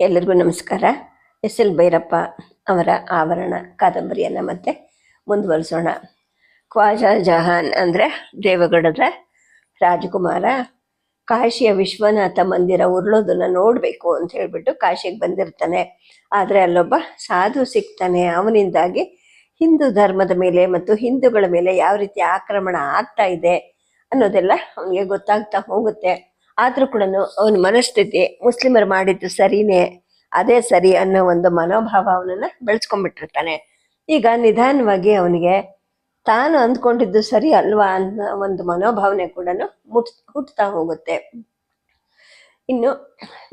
ಎಲ್ಲರಿಗೂ ನಮಸ್ಕಾರ. S L Bhyrappa ಅವರ ಆವರಣ ಕಾದಂಬರಿಯನ್ನು ಮತ್ತೆ ಮುಂದುವರಿಸೋಣ. ಖ್ವಾಜಾ ಜಹಾನ್ ಅಂದರೆ ದೇವಗಢದ ರಾಜಕುಮಾರ. ಕಾಶಿಯ ವಿಶ್ವನಾಥ ಮಂದಿರ ಉರುಳೋದನ್ನು ನೋಡಬೇಕು ಅಂತ ಹೇಳಿಬಿಟ್ಟು ಕಾಶಿಗೆ ಬಂದಿರ್ತಾನೆ. ಆದರೆ ಅಲ್ಲೊಬ್ಬ ಸಾಧು ಸಿಗ್ತಾನೆ. ಅವನಿಂದಾಗಿ ಹಿಂದೂ ಧರ್ಮದ ಮೇಲೆ ಮತ್ತು ಹಿಂದೂಗಳ ಮೇಲೆ ಯಾವ ರೀತಿ ಆಕ್ರಮಣ ಆಗ್ತಾ ಇದೆ ಅನ್ನೋದೆಲ್ಲ ಅವನಿಗೆ ಗೊತ್ತಾಗ್ತಾ ಹೋಗುತ್ತೆ. ಆದ್ರೂ ಕೂಡ ಅವನ ಮನಸ್ಥಿತಿ ಮುಸ್ಲಿಮರು ಮಾಡಿದ್ದು ಸರಿನೇ, ಅದೇ ಸರಿ ಅನ್ನೋ ಒಂದು ಮನೋಭಾವ ಅವನನ್ನ ಬೆಳೆಸ್ಕೊಂಡ್ಬಿಟ್ಟಿರ್ತಾನೆ. ಈಗ ನಿಧಾನವಾಗಿ ಅವನಿಗೆ ತಾನು ಅಂದ್ಕೊಂಡಿದ್ದು ಸರಿ ಅಲ್ವಾ ಅನ್ನೋ ಒಂದು ಮನೋಭಾವನೆ ಕೂಡ ಮುಟ್ ಹೋಗುತ್ತೆ. ಇನ್ನು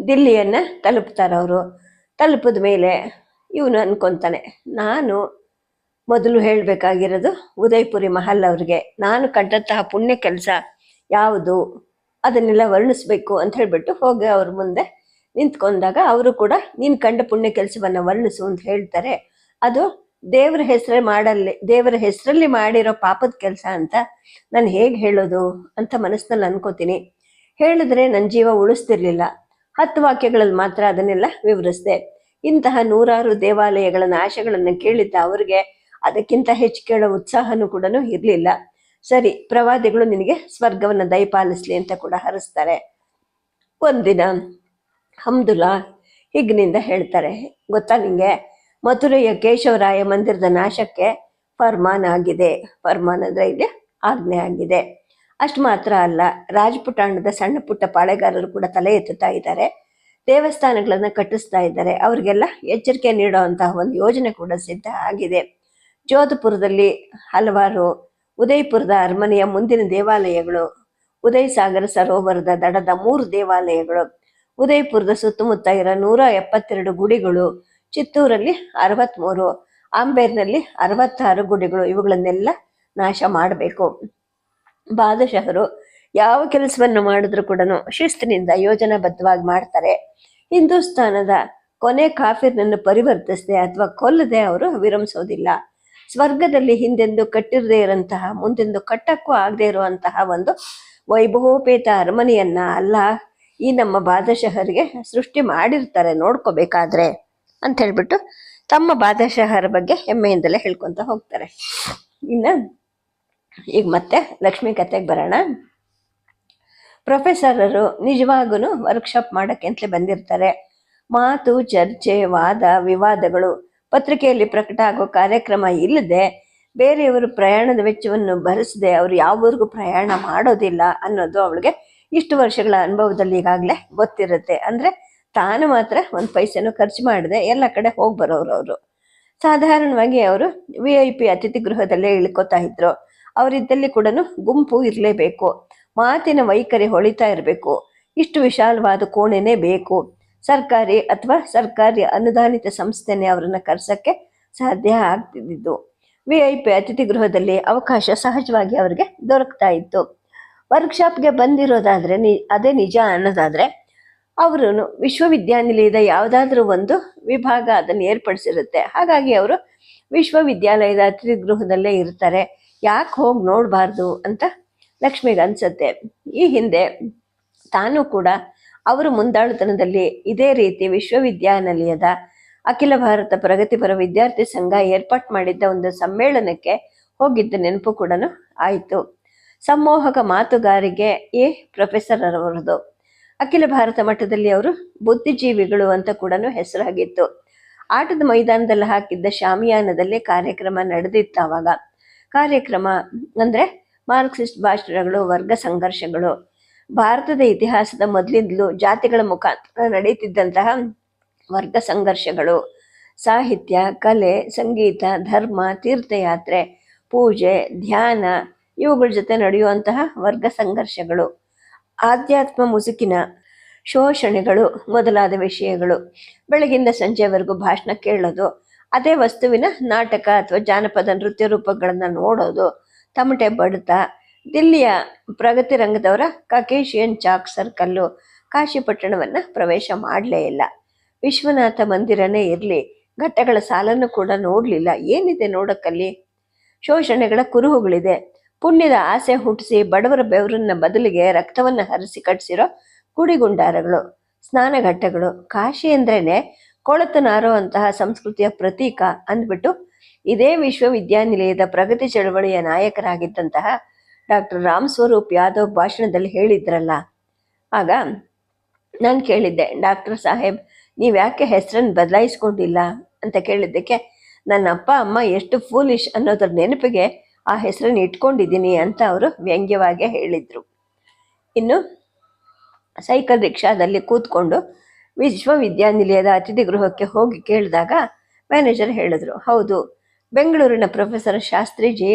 ದಿಲ್ಲಿಯನ್ನ ತಲುಪ್ತಾರೆ ಅವರು. ತಲುಪಿದ ಮೇಲೆ ಇವನು ಅನ್ಕೊಂತಾನೆ, ನಾನು ಮೊದಲು ಹೇಳಬೇಕಾಗಿರೋದು ಉದಯ್ಪುರಿ ಮಹಲ್ ಅವ್ರಿಗೆ. ನಾನು ಕಂಡಂತಹ ಪುಣ್ಯ ಕೆಲಸ ಯಾವುದು? ಅದನ್ನೆಲ್ಲ ವರ್ಣಿಸ್ಬೇಕು ಅಂತ ಹೇಳ್ಬಿಟ್ಟು ಹೋಗಿ ಅವ್ರ ಮುಂದೆ ನಿಂತ್ಕೊಂಡಾಗ ಅವರು ಕೂಡ, ನೀನು ಕಂಡ ಪುಣ್ಯ ಕೆಲಸವನ್ನ ವರ್ಣಿಸು ಅಂತ ಹೇಳ್ತಾರೆ. ಅದು ದೇವರ ಹೆಸರೇ ಮಾಡಲ್ಲಿ, ದೇವರ ಹೆಸರಲ್ಲಿ ಮಾಡಿರೋ ಪಾಪದ ಕೆಲಸ ಅಂತ ನಾನು ಹೇಗೆ ಹೇಳೋದು ಅಂತ ಮನಸ್ಸಿನಲ್ಲಿ ಅನ್ಕೋತೀನಿ. ಹೇಳಿದ್ರೆ ನನ್ನ ಜೀವ ಉಳಿಸ್ತಿರ್ಲಿಲ್ಲ. ಹತ್ತು ವಾಕ್ಯಗಳಲ್ಲಿ ಮಾತ್ರ ಅದನ್ನೆಲ್ಲ ವಿವರಿಸಿದೆ. ಇಂತಹ ನೂರಾರು ದೇವಾಲಯಗಳ ನಾಶಗಳನ್ನು ಕೇಳಿದ್ದ ಅವ್ರಿಗೆ ಅದಕ್ಕಿಂತ ಹೆಚ್ಚು ಕೇಳೋ ಉತ್ಸಾಹನೂ ಕೂಡ ಇರಲಿಲ್ಲ. ಸರಿ, ಪ್ರವಾದಿಗಳು ನಿನಗೆ ಸ್ವರ್ಗವನ್ನು ದಯಪಾಲಿಸ್ಲಿ ಅಂತ ಕೂಡ ಹರಿಸ್ತಾರೆ. ಒಂದಿನ ಹಮ್ದುಲ್ಲಾ ಹಿಗ್ನಿಂದ ಹೇಳ್ತಾರೆ, ಗೊತ್ತಾ ನಿಂಗೆ? ಮಥುರೆಯ ಕೇಶವರಾಯ ಮಂದಿರದ ನಾಶಕ್ಕೆ ಫರ್ಮಾನ್ ಆಗಿದೆ. ಫರ್ಮಾನ್ ಅಂದ್ರೆ ಇಲ್ಲಿ ಆಜ್ಞೆ ಆಗಿದೆ. ಅಷ್ಟು ಮಾತ್ರ ಅಲ್ಲ ರಾಜಪುಟಾಣದ ಸಣ್ಣ ಪುಟ್ಟ ಪಾಳೆಗಾರರು ಕೂಡ ತಲೆ ಎತ್ತುತ್ತಾ ಇದ್ದಾರೆ. ದೇವಸ್ಥಾನಗಳನ್ನು ಕಟ್ಟಿಸ್ತಾ ಇದ್ದಾರೆ. ಅವರಿಗೆಲ್ಲ ಎಚ್ಚರಿಕೆ ನೀಡುವಂತಹ ಒಂದು ಯೋಜನೆ ಕೂಡ ಸಿದ್ಧ ಆಗಿದೆ. ಜೋಧಪುರದಲ್ಲಿ ಹಲವಾರು ಉದಯಪುರದ ಅರಮನೆಯ ಮುಂದಿನ ದೇವಾಲಯಗಳು ಉದಯ ಸಾಗರ ಸರೋವರದ ದಡದ ಮೂರು ದೇವಾಲಯಗಳು, ಉದಯಪುರದ ಸುತ್ತಮುತ್ತ ಇರೋ ನೂರ ಎಪ್ಪತ್ತೆರಡು ಗುಡಿಗಳು, ಚಿತ್ತೂರಲ್ಲಿ ಅರವತ್ಮೂರು, ಆಂಬೇರ್ನಲ್ಲಿ ಅರವತ್ತಾರು ಗುಡಿಗಳು, ಇವುಗಳನ್ನೆಲ್ಲ ನಾಶ ಮಾಡಬೇಕು. ಬಾದಶಹರು ಯಾವ ಕೆಲಸವನ್ನು ಮಾಡಿದ್ರು ಕೂಡ ಶಿಸ್ತಿನಿಂದ ಯೋಜನಾಬದ್ಧವಾಗಿ ಮಾಡ್ತಾರೆ. ಹಿಂದೂಸ್ತಾನದ ಕೊನೆ ಕಾಫಿರ್ನನ್ನು ಪರಿವರ್ತಿಸದೆ ಅಥವಾ ಕೊಲ್ಲದೆ ಅವರು ವಿರಮಿಸೋದಿಲ್ಲ. ಸ್ವರ್ಗದಲ್ಲಿ ಹಿಂದೆಂದು ಕಟ್ಟಿರದೇ ಇರಂತಹ ಮುಂದೆಂದು ಕಟ್ಟಕ್ಕೂ ಆಗದೆ ಇರುವಂತಹ ಒಂದು ವೈಭವೋಪೇತ ಅರಮನೆಯನ್ನ ಅಲ್ಲ ಈ ನಮ್ಮ ಬಾದಶಹರಿಗೆ ಸೃಷ್ಟಿ ಮಾಡಿರ್ತಾರೆ ನೋಡ್ಕೋಬೇಕಾದ್ರೆ ಅಂತ ಹೇಳ್ಬಿಟ್ಟು ತಮ್ಮ ಬಾದಶಹರ ಬಗ್ಗೆ ಹೆಮ್ಮೆಯಿಂದಲೇ ಹೇಳ್ಕೊಂತ ಹೋಗ್ತಾರೆ. ಇನ್ನ ಈಗ ಮತ್ತೆ ಲಕ್ಷ್ಮಿ ಕತೆಗೆ ಬರೋಣ. ಪ್ರೊಫೆಸರರು ನಿಜವಾಗೂ ವರ್ಕ್ಶಾಪ್ ಮಾಡಕ್ಕೆ ಅಂತಲೇ ಬಂದಿರ್ತಾರೆ. ಮಾತು, ಚರ್ಚೆ, ವಾದ, ವಿವಾದಗಳು ಪತ್ರಿಕೆಯಲ್ಲಿ ಪ್ರಕಟ ಆಗೋ ಕಾರ್ಯಕ್ರಮ ಇಲ್ಲದೆ ಬೇರೆಯವರು ಪ್ರಯಾಣದ ವೆಚ್ಚವನ್ನು ಭರಿಸದೆ ಅವರು ಯಾವವರೆಗೂ ಪ್ರಯಾಣ ಮಾಡೋದಿಲ್ಲ ಅನ್ನೋದು ಅವಳಿಗೆ ಇಷ್ಟು ವರ್ಷಗಳ ಅನುಭವದಲ್ಲಿ ಈಗಾಗಲೇ ಗೊತ್ತಿರುತ್ತೆ. ಅಂದರೆ ತಾನು ಮಾತ್ರ ಒಂದು ಪೈಸೆನೂ ಖರ್ಚು ಮಾಡದೆ ಎಲ್ಲ ಕಡೆ ಹೋಗಿ ಬರೋರು ಅವರು. ಸಾಧಾರಣವಾಗಿ ಅವರು ವಿ ಐ ಪಿ ಅತಿಥಿ ಗೃಹದಲ್ಲೇ ಇಳ್ಕೊತಾ ಇದ್ರು. ಅವರಿದ್ದಲ್ಲಿ ಕೂಡ ಗುಂಪು ಇರಲೇಬೇಕು. ಮಾತಿನ ವೈಖರಿ ಹೊಳಿತಾ ಇರಬೇಕು. ಇಷ್ಟು ವಿಶಾಲವಾದ ಕೋಣೆನೇ ಬೇಕು. ಸರ್ಕಾರಿ ಅಥವಾ ಸರ್ಕಾರಿ ಅನುದಾನಿತ ಸಂಸ್ಥೆನೇ ಅವರನ್ನು ಕರೆಸೋಕ್ಕೆ ಸಾಧ್ಯ ಆಗ್ತಿದ್ದಿದ್ದು. ವಿ ಐ ಪಿ ಅತಿಥಿ ಗೃಹದಲ್ಲಿ ಅವಕಾಶ ಸಹಜವಾಗಿ ಅವರಿಗೆ ದೊರಕ್ತಾ ಇತ್ತು. ವರ್ಕ್ಶಾಪ್ಗೆ ಬಂದಿರೋದಾದರೆ ನಿ, ಅದೇ ನಿಜ ಅನ್ನೋದಾದರೆ ಅವರು ವಿಶ್ವವಿದ್ಯಾನಿಲಯದ ಯಾವುದಾದ್ರೂ ಒಂದು ವಿಭಾಗ ಅದನ್ನು ಏರ್ಪಡಿಸಿರುತ್ತೆ. ಹಾಗಾಗಿ ಅವರು ವಿಶ್ವವಿದ್ಯಾಲಯದ ಅತಿಥಿ ಗೃಹದಲ್ಲೇ ಇರ್ತಾರೆ. ಯಾಕೆ ಹೋಗಿ ನೋಡಬಾರ್ದು ಅಂತ ಲಕ್ಷ್ಮಿಗೆ ಅನಿಸುತ್ತೆ. ಈ ಹಿಂದೆ ತಾನು ಕೂಡ ಅವರು ಮುಂದಾಳುತನದಲ್ಲಿ ಇದೇ ರೀತಿ ವಿಶ್ವವಿದ್ಯಾನಿಲಯದ ಅಖಿಲ ಭಾರತ ಪ್ರಗತಿಪರ ವಿದ್ಯಾರ್ಥಿ ಸಂಘ ಏರ್ಪಾಟ್ ಮಾಡಿದ್ದ ಒಂದು ಸಮ್ಮೇಳನಕ್ಕೆ ಹೋಗಿದ್ದ ನೆನಪು ಕೂಡ ಆಯಿತು. ಸಂಮೋಹಕ ಮಾತುಗಾರಿಗೆ ಎ ಪ್ರೊಫೆಸರ್ ಅವರದು ಅಖಿಲ ಭಾರತ ಮಟ್ಟದಲ್ಲಿ ಅವರು ಬುದ್ಧಿಜೀವಿಗಳು ಅಂತ ಕೂಡ ಹೆಸರಾಗಿತ್ತು. ಆಟದ ಮೈದಾನದಲ್ಲಿ ಹಾಕಿದ್ದ ಶಾಮಿಯಾನದಲ್ಲಿ ಕಾರ್ಯಕ್ರಮ ನಡೆದಿತ್ತು ಆವಾಗ. ಕಾರ್ಯಕ್ರಮ ಅಂದ್ರೆ ಮಾರ್ಕ್ಸಿಸ್ಟ್ ಭಾಷಣಗಳು, ವರ್ಗ ಸಂಘರ್ಷಗಳು ಭಾರತದ ಇತಿಹಾಸದ ಮೊದಲಿಂದಲೂ ಜಾತಿಗಳ ಮುಖಾಂತರ ನಡೆಯುತ್ತಿದ್ದಂತಹ ವರ್ಗ ಸಂಘರ್ಷಗಳು. ಸಾಹಿತ್ಯ, ಕಲೆ, ಸಂಗೀತ, ಧರ್ಮ, ತೀರ್ಥಯಾತ್ರೆ, ಪೂಜೆ, ಧ್ಯಾನ ಇವುಗಳ ಜೊತೆ ನಡೆಯುವಂತಹ ವರ್ಗ ಸಂಘರ್ಷಗಳು. ಆಧ್ಯಾತ್ಮ ಮುಸುಕಿನ ಶೋಷಣೆಗಳು ಮೊದಲಾದ ವಿಷಯಗಳು. ಬೆಳಗಿಂದ ಸಂಜೆವರೆಗೂ ಭಾಷಣ ಕೇಳೋದು, ಅದೇ ವಸ್ತುವಿನ ನಾಟಕ ಅಥವಾ ಜಾನಪದ ನೃತ್ಯ ರೂಪಗಳನ್ನು ನೋಡೋದು, ತಮಟೆ ಬಡಿತ ದಿಲ್ಲಿಯ ಪ್ರಗತಿ ರಂಗದವರ ಕಕೇಶಿಯನ್ ಚಾಕ್ ಸರ್ಕಲ್ಲು ಕಾಶಿಪಟ್ಟಣವನ್ನು ಪ್ರವೇಶ ಮಾಡಲೇ ಇಲ್ಲ. ವಿಶ್ವನಾಥ ಮಂದಿರನೇ ಇರಲಿ, ಘಟ್ಟಗಳ ಸಾಲನ್ನು ಕೂಡ ನೋಡಲಿಲ್ಲ. ಏನಿದೆ ನೋಡಕ್ಕಲ್ಲಿ? ಶೋಷಣೆಗಳ ಕುರುಹುಗಳಿದೆ. ಪುಣ್ಯದ ಆಸೆ ಹುಟ್ಟಿಸಿ ಬಡವರ ಬೆವರನ್ನ ಬದಲಿಗೆ ರಕ್ತವನ್ನು ಹರಿಸಿ ಕಟ್ಟಿಸಿರೋ ಗುಡಿಗುಂಡಾರಗಳು ಸ್ನಾನಘಟ್ಟಗಳು. ಕಾಶಿ ಅಂದ್ರೇನೆ ಕೊಳತನಾರೋ ಅಂತಹ ಸಂಸ್ಕೃತಿಯ ಪ್ರತೀಕ ಅಂದ್ಬಿಟ್ಟು ಇದೇ ವಿಶ್ವವಿದ್ಯಾನಿಲಯದ ಪ್ರಗತಿ ಚಳವಳಿಯ ನಾಯಕರಾಗಿದ್ದಂತಹ ಡಾಕ್ಟರ್ ರಾಮ್ ಸ್ವರೂಪ್ ಯಾದವ್ ಭಾಷಣದಲ್ಲಿ ಹೇಳಿದ್ರಲ್ಲ. ಆಗ ನಾನು ಕೇಳಿದ್ದೆ, ಡಾಕ್ಟರ್ ಸಾಹೇಬ್, ನೀವು ಯಾಕೆ ಹೆಸರನ್ನು ಬದಲಾಯಿಸ್ಕೊಂಡಿಲ್ಲ? ಅಂತ ಕೇಳಿದ್ದಕ್ಕೆ, ನನ್ನ ಅಪ್ಪ, ಅಮ್ಮ ಎಷ್ಟು ಫೂಲಿಶ್ ಅನ್ನೋದ್ರ ನೆನಪಿಗೆ ಆ ಹೆಸರನ್ನು ಇಟ್ಕೊಂಡಿದ್ದೀನಿ ಅಂತ ಅವರು ವ್ಯಂಗ್ಯವಾಗಿ ಹೇಳಿದರು. ಇನ್ನು ಸೈಕಲ್ ರಿಕ್ಷಾದಲ್ಲಿ ಕೂತ್ಕೊಂಡು ವಿಶ್ವವಿದ್ಯಾನಿಲಯದ ಅತಿಥಿ ಗೃಹಕ್ಕೆ ಹೋಗಿ ಕೇಳಿದಾಗ ಮ್ಯಾನೇಜರ್ ಹೇಳಿದ್ರು, ಹೌದು, ಬೆಂಗಳೂರಿನ ಪ್ರೊಫೆಸರ್ ಶಾಸ್ತ್ರಿಜಿ,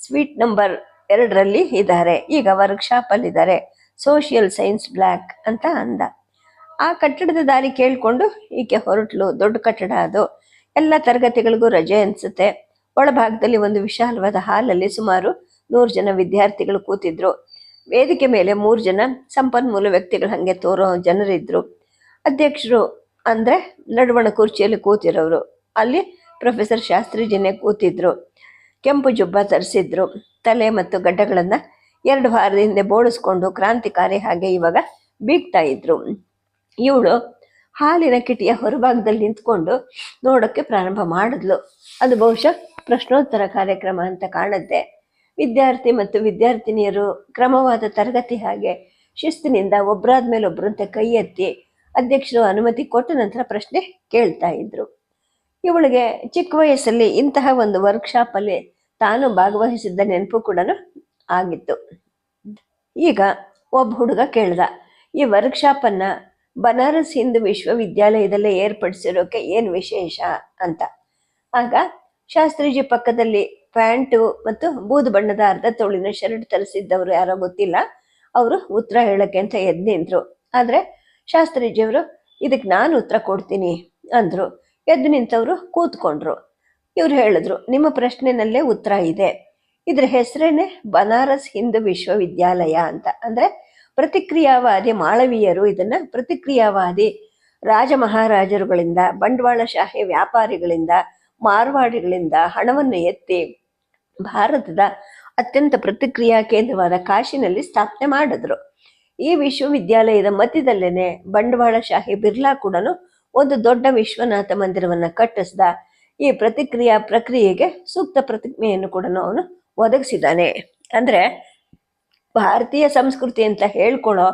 ಸ್ವೀಟ್ ನಂಬರ್ ಎರಡರಲ್ಲಿ ಇದ್ದಾರೆ. ಈಗ ವರ್ಕ್ಶಾಪಲ್ಲಿದ್ದಾರೆ. ಸೋಷಿಯಲ್ ಸೈನ್ಸ್ ಬ್ಲ್ಯಾಕ್ ಅಂತ ಅಂದ. ಆ ಕಟ್ಟಡದ ದಾರಿ ಕೇಳಿಕೊಂಡು ಈಕೆ ಹೊರಟ್ಲು. ದೊಡ್ಡ ಕಟ್ಟಡ ಅದು. ಎಲ್ಲ ತರಗತಿಗಳಿಗೂ ರಜೆ ಅನಿಸುತ್ತೆ. ಒಳಭಾಗದಲ್ಲಿ ಒಂದು ವಿಶಾಲವಾದ ಹಾಲಲ್ಲಿ ಸುಮಾರು ನೂರು ಜನ ವಿದ್ಯಾರ್ಥಿಗಳು ಕೂತಿದ್ರು. ವೇದಿಕೆ ಮೇಲೆ ಮೂರು ಜನ ಸಂಪನ್ಮೂಲ ವ್ಯಕ್ತಿಗಳು ಹಾಗೆ ತೋರೋ ಜನರಿದ್ರು. ಅಧ್ಯಕ್ಷರು ಅಂದರೆ ನಡುವಣ ಕುರ್ಚಿಯಲ್ಲಿ ಕೂತಿರೋರು. ಅಲ್ಲಿ ಪ್ರೊಫೆಸರ್ ಶಾಸ್ತ್ರಿಜಿನೇ ಕೂತಿದ್ರು. ಕೆಂಪು ಜುಬ್ಬ ಧರಿಸಿದ್ರು ತಲೆ ಮತ್ತು ಗಡ್ಡಗಳನ್ನ ಎರಡು ವಾರದ ಹಿಂದೆ ಬೋಳಿಸ್ಕೊಂಡು ಕ್ರಾಂತಿಕಾರಿ ಹಾಗೆ ಇವಾಗ ಬೀಗ್ತಾ ಇದ್ರು. ಇವಳು ಹಾಲಿನ ಕಿಟಿಯ ಹೊರಭಾಗದಲ್ಲಿ ನಿಂತ್ಕೊಂಡು ನೋಡೋಕ್ಕೆ ಪ್ರಾರಂಭ ಮಾಡಿದ್ಲು. ಅದು ಬಹುಶಃ ಪ್ರಶ್ನೋತ್ತರ ಕಾರ್ಯಕ್ರಮ ಅಂತ ಕಾಣುತ್ತೆ. ವಿದ್ಯಾರ್ಥಿ ಮತ್ತು ವಿದ್ಯಾರ್ಥಿನಿಯರು ಕ್ರಮವಾದ ತರಗತಿ ಹಾಗೆ ಶಿಸ್ತಿನಿಂದ ಒಬ್ಬರಾದ ಮೇಲೆ ಒಬ್ಬರಂತೆ ಕೈ ಎತ್ತಿ ಅಧ್ಯಕ್ಷರು ಅನುಮತಿ ಕೊಟ್ಟ ನಂತರ ಪ್ರಶ್ನೆ ಕೇಳ್ತಾ ಇದ್ರು. ಇವಳಿಗೆ ಚಿಕ್ಕ ವಯಸ್ಸಲ್ಲಿ ಇಂತಹ ಒಂದು ವರ್ಕ್ಶಾಪಲ್ಲಿ ತಾನು ಭಾಗವಹಿಸಿದ್ದ ನೆನಪು ಕೂಡ ಆಗಿತ್ತು. ಈಗ ಒಬ್ಬ ಹುಡುಗ ಕೇಳ್ದ, ಈ ವರ್ಕ್ಶಾಪನ್ನ ಬನಾರಸ್ ಹಿಂದೂ ವಿಶ್ವವಿದ್ಯಾಲಯದಲ್ಲೇ ಏರ್ಪಡಿಸಿರೋಕೆ ಏನು ವಿಶೇಷ ಅಂತ. ಆಗ ಶಾಸ್ತ್ರೀಜಿ ಪಕ್ಕದಲ್ಲಿ ಪ್ಯಾಂಟು ಮತ್ತು ಬೂದು ಬಣ್ಣದ ಅರ್ಧ ತೋಳಿನ ಶರ್ಟ್ ತರಿಸಿದ್ದವರು ಯಾರೋ ಗೊತ್ತಿಲ್ಲ, ಅವರು ಉತ್ತರ ಹೇಳಕ್ಕೆ ಅಂತ ಎದ್ದು ನಿಂತರು. ಆದರೆ ಶಾಸ್ತ್ರೀಜಿಯವರು, ಇದಕ್ಕೆ ನಾನು ಉತ್ತರ ಕೊಡ್ತೀನಿ ಅಂದರು. ಎದ್ದು ನಿಂತವರು ಕೂತ್ಕೊಂಡ್ರು. ಇವ್ರು ಹೇಳಿದ್ರು, ನಿಮ್ಮ ಪ್ರಶ್ನೆನಲ್ಲೇ ಉತ್ತರ ಇದೆ. ಇದ್ರ ಹೆಸರೇನೆ ಬನಾರಸ್ ಹಿಂದೂ ವಿಶ್ವವಿದ್ಯಾಲಯ ಅಂತ. ಅಂದ್ರೆ ಪ್ರತಿಕ್ರಿಯಾವಾದಿ ಮಾಳವೀಯರು ಇದನ್ನ ಪ್ರತಿಕ್ರಿಯಾವಾದಿ ರಾಜ ಮಹಾರಾಜರುಗಳಿಂದ ಬಂಡವಾಳಶಾಹಿ ವ್ಯಾಪಾರಿಗಳಿಂದ, ಮಾರ್ವಾಡಿಗಳಿಂದ ಹಣವನ್ನು ಎತ್ತಿ ಭಾರತದ ಅತ್ಯಂತ ಪ್ರತಿಕ್ರಿಯಾ ಕೇಂದ್ರವಾದ ಕಾಶಿನಲ್ಲಿ ಸ್ಥಾಪನೆ ಮಾಡಿದ್ರು. ಈ ವಿಶ್ವವಿದ್ಯಾಲಯದ ಮಧ್ಯದಲ್ಲೇನೆ ಬಂಡವಾಳಶಾಹಿ ಬಿರ್ಲಾ ಕೂಡ ಒಂದು ದೊಡ್ಡ ವಿಶ್ವನಾಥ ಮಂದಿರವನ್ನ ಕಟ್ಟಿಸ್ದ. ಈ ಪ್ರತಿಕ್ರಿಯಾ ಪ್ರಕ್ರಿಯೆಗೆ ಸೂಕ್ತ ಪ್ರತಿಜ್ಞೆಯನ್ನು ಕೂಡ ಅವನು ಒದಗಿಸಿದ್ದಾನೆ. ಅಂದ್ರೆ ಭಾರತೀಯ ಸಂಸ್ಕೃತಿ ಅಂತ ಹೇಳ್ಕೊಳ್ಳೋ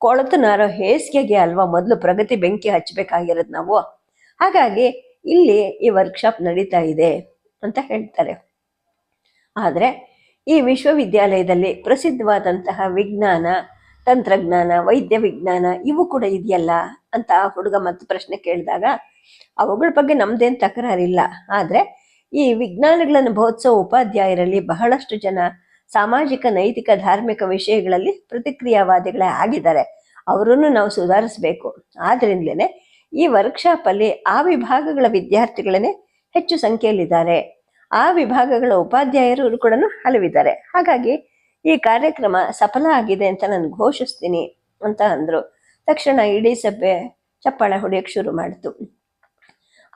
ಕೊಳತು ನಾರೋ ಹೇಸಿಗೆಗೆ ಅಲ್ವಾ ಮೊದಲು ಪ್ರಗತಿ ಬೆಂಕಿ ಹಚ್ಚಬೇಕಾಗಿರೋದು ನಾವು? ಹಾಗಾಗಿ ಇಲ್ಲಿ ಈ ವರ್ಕ್ಶಾಪ್ ನಡೀತಾ ಇದೆ ಅಂತ ಹೇಳ್ತಾರೆ. ಆದರೆ ಈ ವಿಶ್ವವಿದ್ಯಾಲಯದಲ್ಲಿ ಪ್ರಸಿದ್ಧವಾದಂತಹ ವಿಜ್ಞಾನ, ತಂತ್ರಜ್ಞಾನ, ವೈದ್ಯ ವಿಜ್ಞಾನ ಇವು ಕೂಡ ಇದೆಯಲ್ಲ ಅಂತ ಹುಡುಗ ಮತ್ತು ಪ್ರಶ್ನೆ ಕೇಳಿದಾಗ ಅವುಗಳ ಬಗ್ಗೆ ನಮ್ದೇನು ತಕರಾರಿಲ್ಲ. ಆದರೆ ಈ ವಿಜ್ಞಾನಗಳನ್ನು ಬೋಧಿಸೋ ಉಪಾಧ್ಯಾಯರಲ್ಲಿ ಬಹಳಷ್ಟು ಜನ ಸಾಮಾಜಿಕ, ನೈತಿಕ, ಧಾರ್ಮಿಕ ವಿಷಯಗಳಲ್ಲಿ ಪ್ರತಿಕ್ರಿಯಾವಾದಿಗಳೇ ಆಗಿದ್ದಾರೆ. ಅವರನ್ನು ನಾವು ಸುಧಾರಿಸಬೇಕು. ಆದ್ರಿಂದಲೇ ಈ ವರ್ಕ್ಶಾಪಲ್ಲಿ ಆ ವಿಭಾಗಗಳ ವಿದ್ಯಾರ್ಥಿಗಳನ್ನೇ ಹೆಚ್ಚು ಸಂಖ್ಯೆಯಲ್ಲಿದ್ದಾರೆ. ಆ ವಿಭಾಗಗಳ ಉಪಾಧ್ಯಾಯರು ಕೂಡ ಹಲವಿದ್ದಾರೆ. ಹಾಗಾಗಿ ಈ ಕಾರ್ಯಕ್ರಮ ಸಫಲ ಆಗಿದೆ ಅಂತ ನಾನು ಘೋಷಿಸ್ತೀನಿ ಅಂತ ಅಂದರು. ತಕ್ಷಣ ಇಡೀ ಸಭೆ ಚಪ್ಪಾಳೆ ಹೊಡೆಯೋಕ್ಕೆ ಶುರು ಮಾಡಿತು.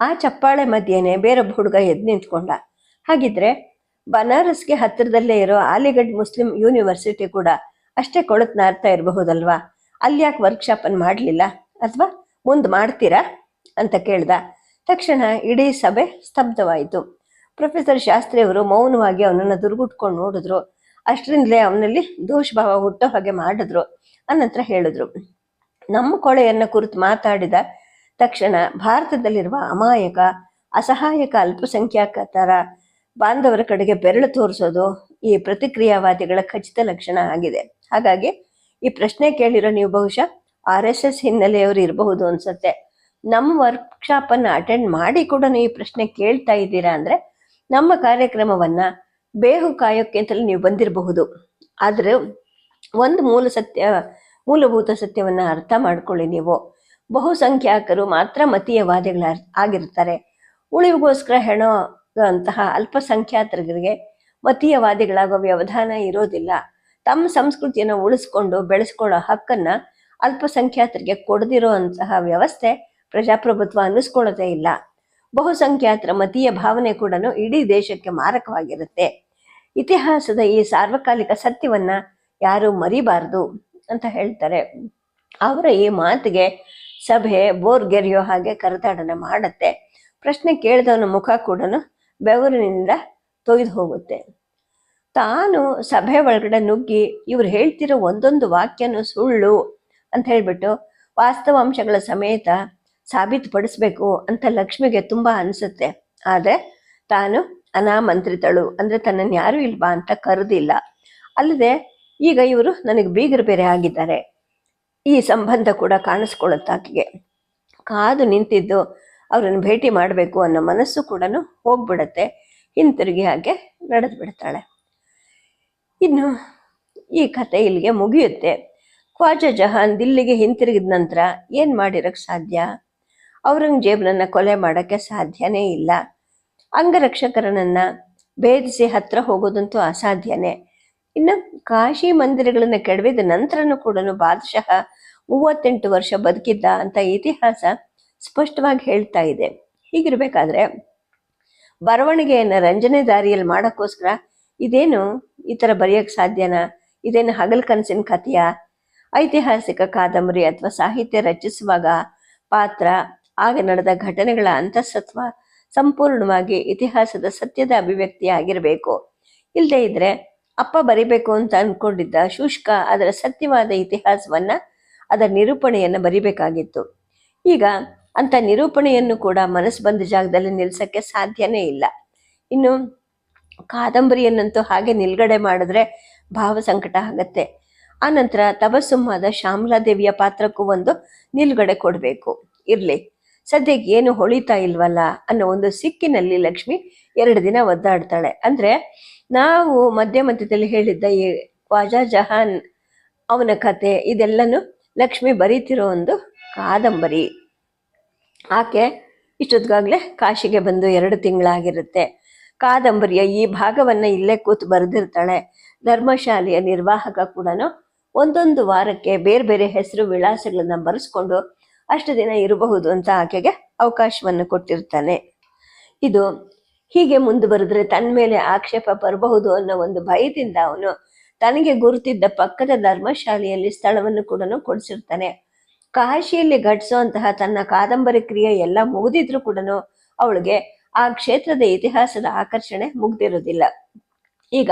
ಆ ಚಪ್ಪಾಳೆ ಮಧ್ಯೆನೆ ಬೇರೊಬ್ಬ ಹುಡುಗ ಎದ್ದು ನಿಂತ್ಕೊಂಡ. ಹಾಗಿದ್ರೆ ಬನಾರಸ್ಗೆ ಹತ್ತಿರದಲ್ಲೇ ಇರೋ ಅಲಿಗಢ್ ಮುಸ್ಲಿಂ ಯೂನಿವರ್ಸಿಟಿ ಕೂಡ ಅಷ್ಟೇ ಕೊಳತ್ ನಾರ್ತಾ ಇರಬಹುದಲ್ವಾ? ಅಲ್ಲಿ ಯಾಕೆ ವರ್ಕ್ಶಾಪ್ ಅನ್ನು ಮಾಡಲಿಲ್ಲ? ಅಥವಾ ಮುಂದೆ ಮಾಡ್ತೀರಾ? ಅಂತ ಕೇಳ್ದ. ತಕ್ಷಣ ಇಡೀ ಸಭೆ ಸ್ತಬ್ಧವಾಯಿತು. ಪ್ರೊಫೆಸರ್ ಶಾಸ್ತ್ರಿಯವರು ಮೌನವಾಗಿ ಅವನನ್ನು ದುರ್ಗುಟ್ಕೊಂಡು ನೋಡಿದ್ರು. ಅಷ್ಟರಿಂದಲೇ ಅವನಲ್ಲಿ ದೋಷಭಾವ ಹುಟ್ಟೋ ಹಾಗೆ ಮಾಡಿದ್ರು. ಅನಂತರ ಹೇಳಿದ್ರು. ನಮ್ಮ ಕೊಳೆಯನ್ನು ಕುರಿತು ಮಾತಾಡಿದ ತಕ್ಷಣ ಭಾರತದಲ್ಲಿರುವ ಅಮಾಯಕ, ಅಸಹಾಯಕ, ಅಲ್ಪಸಂಖ್ಯಾತರ ಬಾಂಧವರ ಕಡೆಗೆ ಬೆರಳು ತೋರಿಸೋದು ಈ ಪ್ರತಿಕ್ರಿಯಾವಾದಿಗಳ ಖಚಿತ ಲಕ್ಷಣ ಆಗಿದೆ. ಹಾಗಾಗಿ ಈ ಪ್ರಶ್ನೆ ಕೇಳಿರೋ ನೀವು ಬಹುಶಃ ಆರ್ ಎಸ್ ಎಸ್ ಹಿನ್ನೆಲೆಯವರು ಇರಬಹುದು ಅನ್ಸುತ್ತೆ. ನಮ್ಮ ವರ್ಕ್ಶಾಪ್ ಅನ್ನ ಅಟೆಂಡ್ ಮಾಡಿ ಕೂಡ ನೀವು ಈ ಪ್ರಶ್ನೆ ಕೇಳ್ತಾ ಇದ್ದೀರಾ ಅಂದ್ರೆ ನಮ್ಮ ಕಾರ್ಯಕ್ರಮವನ್ನ ಬೇಹು ಕಾಯೋಕ್ಕೆ ಅಂತಲೇ ನೀವು ಬಂದಿರಬಹುದು. ಆದ್ರೆ ಒಂದು ಮೂಲ ಸತ್ಯ, ಮೂಲಭೂತ ಸತ್ಯವನ್ನ ಅರ್ಥ ಮಾಡ್ಕೊಳ್ಳಿ ನೀವು. ಬಹುಸಂಖ್ಯಾತರು ಮಾತ್ರ ಮತೀಯವಾದಿಗಳ ಆಗಿರ್ತಾರೆ ಉಳಿವಿಗೋಸ್ಕರ ಹೆಣೋ ಅಂತಹ ಅಲ್ಪಸಂಖ್ಯಾತರಿಗೆ ಮತೀಯವಾದಿಗಳಾಗೋ ವ್ಯವಧಾನ ಇರೋದಿಲ್ಲ. ತಮ್ಮ ಸಂಸ್ಕೃತಿಯನ್ನು ಉಳಿಸ್ಕೊಂಡು ಬೆಳೆಸ್ಕೊಳ್ಳೋ ಹಕ್ಕನ್ನ ಅಲ್ಪಸಂಖ್ಯಾತರಿಗೆ ಕೊಡದಿರೋ ಅಂತಹ ವ್ಯವಸ್ಥೆ ಪ್ರಜಾಪ್ರಭುತ್ವ ಅನ್ನಿಸ್ಕೊಳ್ಳೋದೇ ಇಲ್ಲ. ಬಹುಸಂಖ್ಯಾತರ ಮತೀಯ ಭಾವನೆ ಕೂಡ ಇಡೀ ದೇಶಕ್ಕೆ ಮಾರಕವಾಗಿರುತ್ತೆ. ಇತಿಹಾಸದ ಈ ಸಾರ್ವಕಾಲಿಕ ಸತ್ಯವನ್ನ ಯಾರು ಮರಿಬಾರದು ಅಂತ ಹೇಳ್ತಾರೆ. ಅವರ ಈ ಮಾತಿಗೆ ಸಭೆ ಬೋರ್ಗೆರೆಯೋ ಹಾಗೆ ಕರತಾಡನ ಮಾಡುತ್ತೆ. ಪ್ರಶ್ನೆ ಕೇಳಿದವನ ಮುಖ ಕೂಡ ಬೆವರಿನಿಂದ ತೊಯ್ದು ಹೋಗುತ್ತೆ. ತಾನು ಸಭೆ ಒಳಗಡೆ ನುಗ್ಗಿ ಇವ್ರು ಹೇಳ್ತಿರೋ ಒಂದೊಂದು ವಾಕ್ಯನು ಸುಳ್ಳು ಅಂತ ಹೇಳ್ಬಿಟ್ಟು ವಾಸ್ತವಾಂಶಗಳ ಸಮೇತ ಸಾಬೀತುಪಡಿಸ್ಬೇಕು ಅಂತ ಲಕ್ಷ್ಮಿಗೆ ತುಂಬಾ ಅನ್ಸುತ್ತೆ. ಆದರೆ ತಾನು ಅನಾಮಂತ್ರಿತಳು, ಅಂದ್ರೆ ತನ್ನನ್ನು ಯಾರು ಇಲ್ವಾ ಅಂತ ಕರೆದಿಲ್ಲ. ಅಲ್ಲದೆ ಈಗ ಇವರು ನನಗೆ ಬೀಗರು ಬೇರೆ ಆಗಿದ್ದಾರೆ. ಈ ಸಂಬಂಧ ಕೂಡ ಕಾಣಿಸ್ಕೊಳ್ಳುತ್ತೆ ಆಕೆಗೆ ಕಾದು ನಿಂತಿದ್ದು ಅವರನ್ನು ಭೇಟಿ ಮಾಡಬೇಕು ಅನ್ನೋ ಮನಸ್ಸು ಕೂಡ ಹೋಗ್ಬಿಡತ್ತೆ. ಹಿಂತಿರುಗಿ ಹಾಗೆ ನಡೆದು ಬಿಡ್ತಾಳೆ. ಇನ್ನು ಈ ಕತೆ ಇಲ್ಲಿಗೆ ಮುಗಿಯುತ್ತೆ. ಖ್ವಾಜಾ ಜಹಾನ್ ದಿಲ್ಲಿಗೆ ಹಿಂತಿರುಗಿದ ನಂತರ ಏನು ಮಾಡಿರೋಕ್ಕೆ ಸಾಧ್ಯ? ಔರಂಗಜೇಬ್ನನ್ನ ಕೊಲೆ ಮಾಡೋಕ್ಕೆ ಸಾಧ್ಯನೇ ಇಲ್ಲ. ಅಂಗರಕ್ಷಕರನನ್ನು ಭೇದಿಸಿ ಹತ್ರ ಹೋಗೋದಂತೂ ಅಸಾಧ್ಯನೇ. ಇನ್ನು ಕಾಶಿ ಮಂದಿರಗಳನ್ನ ಕೆಡವಿದ ನಂತರನೂ ಕೂಡ ಬಾದಶಃ ಮೂವತ್ತೆಂಟು ವರ್ಷ ಬದುಕಿದ್ದ ಅಂತ ಇತಿಹಾಸ ಸ್ಪಷ್ಟವಾಗಿ ಹೇಳ್ತಾ ಇದೆ. ಹೀಗಿರ್ಬೇಕಾದ್ರೆ ಬರವಣಿಗೆಯನ್ನ ರಂಜನೆ ದಾರಿಯಲ್ಲಿ ಮಾಡೋಕ್ಕೋಸ್ಕರ ಇದೇನು ಈ ಥರ ಬರೆಯೋಕ್ಕೆ ಸಾಧ್ಯನಾ? ಇದೇನು ಹಗಲ್ ಕನಸಿನ ಕಥೆಯ? ಐತಿಹಾಸಿಕ ಕಾದಂಬರಿ ಅಥವಾ ಸಾಹಿತ್ಯ ರಚಿಸುವಾಗ ಪಾತ್ರ ಆಗ ನಡೆದ ಘಟನೆಗಳ ಅಂತಸತ್ವ ಸಂಪೂರ್ಣವಾಗಿ ಇತಿಹಾಸದ ಸತ್ಯದ ಅಭಿವ್ಯಕ್ತಿ ಆಗಿರಬೇಕು ಇಲ್ಲದೆ ಇದ್ರೆ ಅಪ್ಪ ಬರಿಬೇಕು ಅಂತ ಅಂದ್ಕೊಂಡಿದ್ದ ಶುಷ್ಕ ಅದರ ಸತ್ಯವಾದ ಇತಿಹಾಸವನ್ನ ಅದರ ನಿರೂಪಣೆಯನ್ನು ಬರಿಬೇಕಾಗಿತ್ತು. ಈಗ ಅಂತ ನಿರೂಪಣೆಯನ್ನು ಕೂಡ ಮನಸ್ಸು ಬಂದ ಜಾಗದಲ್ಲಿ ನಿಲ್ಸಕ್ಕೆ ಸಾಧ್ಯನೇ ಇಲ್ಲ. ಇನ್ನು ಕಾದಂಬರಿಯನ್ನಂತೂ ಹಾಗೆ ನಿಲ್ಗಡೆ ಮಾಡಿದ್ರೆ ಭಾವ ಸಂಕಟ ಆಗತ್ತೆ. ಆನಂತರ ತಬಸ್ಸುಮ್ಮಾದ ಶ್ಯಾಮಲಾದೇವಿಯ ಪಾತ್ರಕ್ಕೂ ಒಂದು ನಿಲುಗಡೆ ಕೊಡಬೇಕು. ಇರಲಿ, ಸದ್ಯಕ್ಕೆ ಏನು ಹೊಳಿತಾ ಇಲ್ವಲ್ಲ ಅನ್ನೋ ಒಂದು ಸಿಕ್ಕಿನಲ್ಲಿ ಲಕ್ಷ್ಮಿ ಎರಡು ದಿನ ಒದ್ದಾಡ್ತಾಳೆ. ಅಂದ್ರೆ ನಾವು ಮಧ್ಯ ಮಧ್ಯದಲ್ಲಿ ಹೇಳಿದ್ದ ಈ ಖ್ವಾಜಾ ಜಹಾನ್ ಅವನ ಕತೆ, ಇದೆಲ್ಲನೂ ಲಕ್ಷ್ಮಿ ಬರೀತಿರೋ ಒಂದು ಕಾದಂಬರಿ. ಆಕೆ ಇಷ್ಟೊತ್ತಿಗಾಗಲೇ ಕಾಶಿಗೆ ಬಂದು ಎರಡು ತಿಂಗಳಾಗಿರುತ್ತೆ. ಕಾದಂಬರಿಯ ಈ ಭಾಗವನ್ನು ಇಲ್ಲೇ ಕೂತು ಬರೆದಿರ್ತಾಳೆ. ಧರ್ಮಶಾಲೆಯ ನಿರ್ವಾಹಕ ಕೂಡ ಒಂದೊಂದು ವಾರಕ್ಕೆ ಬೇರೆ ಬೇರೆ ಹೆಸರು ವಿಳಾಸಗಳನ್ನು ಬರೆಸ್ಕೊಂಡು ಅಷ್ಟು ದಿನ ಇರಬಹುದು ಅಂತ ಆಕೆಗೆ ಅವಕಾಶವನ್ನು ಕೊಟ್ಟಿರ್ತಾನೆ. ಇದು ಹೀಗೆ ಮುಂದುವರೆದ್ರೆ ತನ್ನ ಮೇಲೆ ಆಕ್ಷೇಪ ಬರಬಹುದು ಅನ್ನೋ ಒಂದು ಭಯದಿಂದ ಅವನು ತನಗೆ ಗುರುತಿದ್ದ ಪಕ್ಕದ ಧರ್ಮಶಾಲೆಯಲ್ಲಿ ಸ್ಥಳವನ್ನು ಕೂಡ ಕೊಡಿಸಿರ್ತಾನೆ. ಕಾಶಿಯಲ್ಲಿ ಘಟಿಸುವಂತಹ ತನ್ನ ಕಾದಂಬರಿ ಕ್ರಿಯೆ ಎಲ್ಲ ಮುಗಿದಿದ್ರು ಕೂಡ ಅವಳಿಗೆ ಆ ಕ್ಷೇತ್ರದ ಇತಿಹಾಸದ ಆಕರ್ಷಣೆ ಮುಗ್ದಿರೋದಿಲ್ಲ ಈಗ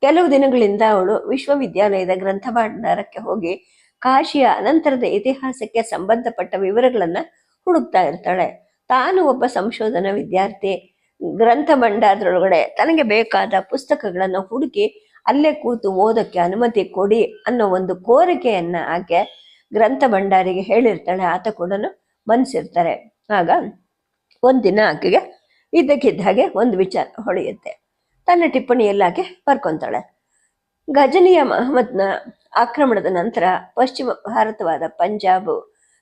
ಕೆಲವು ದಿನಗಳಿಂದ ಅವಳು ವಿಶ್ವವಿದ್ಯಾಲಯದ ಗ್ರಂಥ ಭಂಡಾರಕ್ಕೆ ಹೋಗಿ ಕಾಶಿಯ ಅನಂತರದ ಇತಿಹಾಸಕ್ಕೆ ಸಂಬಂಧಪಟ್ಟ ವಿವರಗಳನ್ನ ಹುಡುಕ್ತಾ ಇರ್ತಾಳೆ. ತಾನು ಒಬ್ಬ ಸಂಶೋಧನಾ ವಿದ್ಯಾರ್ಥಿ. ಗ್ರಂಥ ಭಂಡಾರದೊಳಗಡೆ ತನಗೆ ಬೇಕಾದ ಪುಸ್ತಕಗಳನ್ನು ಹುಡುಕಿ ಅಲ್ಲೇ ಕೂತು ಓದಕ್ಕೆ ಅನುಮತಿ ಕೊಡಿ ಅನ್ನೋ ಒಂದು ಕೋರಿಕೆಯನ್ನ ಆಕೆ ಗ್ರಂಥ ಭಂಡಾರಿಗೆ ಹೇಳಿರ್ತಾಳೆ. ಆತ ಕೂಡ ಮನ್ಸಿರ್ತಾರೆ. ಆಗ ಒಂದಿನ ಆಕೆಗೆ ಇದ್ದಕ್ಕಿದ್ದ ಹಾಗೆ ಒಂದು ವಿಚಾರ ಹೊಳೆಯುತ್ತೆ. ತನ್ನ ಟಿಪ್ಪಣಿಯಲ್ಲಿ ಆಕೆ ಬರ್ಕೊಂತಾಳೆ ಗಜನಿಯ ಮಹಮ್ಮದ್ನ ಆಕ್ರಮಣದ ನಂತರ ಪಶ್ಚಿಮ ಭಾರತವಾದ ಪಂಜಾಬ್,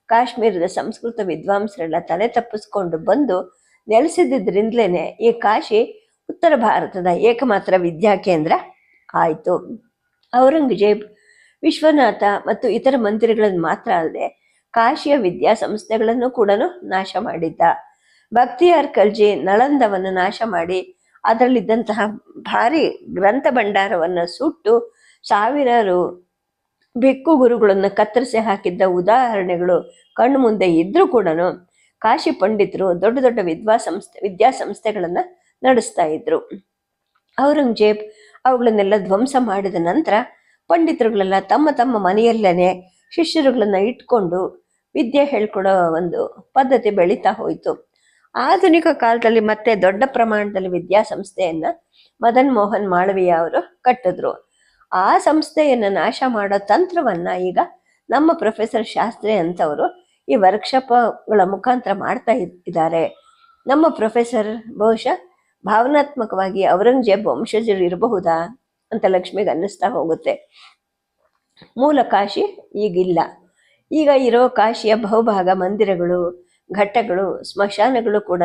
ಕಾಶ್ಮೀರದ ಸಂಸ್ಕೃತ ವಿದ್ವಾಂಸರೆಲ್ಲ ತಲೆ ತಪ್ಪಿಸ್ಕೊಂಡು ಬಂದು ನೆಲೆಸಿದ್ರಿಂದಲೇ ಈ ಕಾಶಿ ಉತ್ತರ ಭಾರತದ ಏಕಮಾತ್ರ ವಿದ್ಯಾಕೇಂದ್ರ ಆಯಿತು. ಔರಂಗಜೇಬ್, ವಿಶ್ವನಾಥ ಮತ್ತು ಇತರ ಮಂದಿರಗಳನ್ನು ಮಾತ್ರ ಅಲ್ಲದೆ ಕಾಶಿಯ ವಿದ್ಯಾಸಂಸ್ಥೆಗಳನ್ನು ಕೂಡ ನಾಶ ಮಾಡಿದ್ದ. ಭಕ್ತಿಯಾರ್ ಕಲ್ಜಿ ನಳಂದವನ್ನು ನಾಶ ಮಾಡಿ ಅದರಲ್ಲಿದ್ದಂತಹ ಭಾರಿ ಗ್ರಂಥ ಭಂಡಾರವನ್ನು ಸುಟ್ಟು ಸಾವಿರಾರು ಬೆಕ್ಕು ಗುರುಗಳನ್ನು ಕತ್ತರಿಸಿ ಹಾಕಿದ್ದ ಉದಾಹರಣೆಗಳು ಕಣ್ಣು ಮುಂದೆ ಇದ್ರೂ ಕೂಡ ಕಾಶಿ ಪಂಡಿತರು ದೊಡ್ಡ ದೊಡ್ಡ ವಿದ್ವಾಸಂಸ್ಥೆ ವಿದ್ಯಾಸಂಸ್ಥೆಗಳನ್ನ ನಡೆಸ್ತಾ ಇದ್ರು. ಔರಂಗಜೇಬ್ ಅವುಗಳನ್ನೆಲ್ಲ ಧ್ವಂಸ ಮಾಡಿದ ನಂತರ ಪಂಡಿತರುಗಳೆಲ್ಲ ತಮ್ಮ ತಮ್ಮ ಮನೆಯಲ್ಲೇನೆ ಶಿಷ್ಯರುಗಳನ್ನ ಇಟ್ಕೊಂಡು ವಿದ್ಯೆ ಹೇಳ್ಕೊಡೋ ಒಂದು ಪದ್ಧತಿ ಬೆಳೀತಾ ಹೋಯಿತು. ಆಧುನಿಕ ಕಾಲದಲ್ಲಿ ಮತ್ತೆ ದೊಡ್ಡ ಪ್ರಮಾಣದಲ್ಲಿ ವಿದ್ಯಾಸಂಸ್ಥೆಯನ್ನ ಮದನ್ ಮೋಹನ್ ಮಾಳವೀಯ ಅವರು ಕಟ್ಟಿದ್ರು. ಆ ಸಂಸ್ಥೆಯನ್ನ ನಾಶ ಮಾಡೋ ತಂತ್ರವನ್ನ ಈಗ ನಮ್ಮ ಪ್ರೊಫೆಸರ್ ಶಾಸ್ತ್ರಿ ಅಂತವರು ಈ ವರ್ಕ್ಶಾಪ್ಗಳ ಮುಖಾಂತರ ಮಾಡ್ತಾ ಇದ್- ಇದ್ದಾರೆ. ನಮ್ಮ ಪ್ರೊಫೆಸರ್ ಬಹುಶಃ ಭಾವನಾತ್ಮಕವಾಗಿ ಔರಂಗಜೇಬ್ ವಂಶಜರು ಇರಬಹುದಾ ಅಂತ ಲಕ್ಷ್ಮಿಗೆ ಅನ್ನಿಸ್ತಾ ಹೋಗುತ್ತೆ. ಮೂಲ ಕಾಶಿ ಈಗಿಲ್ಲ. ಈಗ ಇರೋ ಕಾಶಿಯ ಬಹುಭಾಗ ಮಂದಿರಗಳು, ಘಟ್ಟಗಳು, ಸ್ಮಶಾನಗಳು ಕೂಡ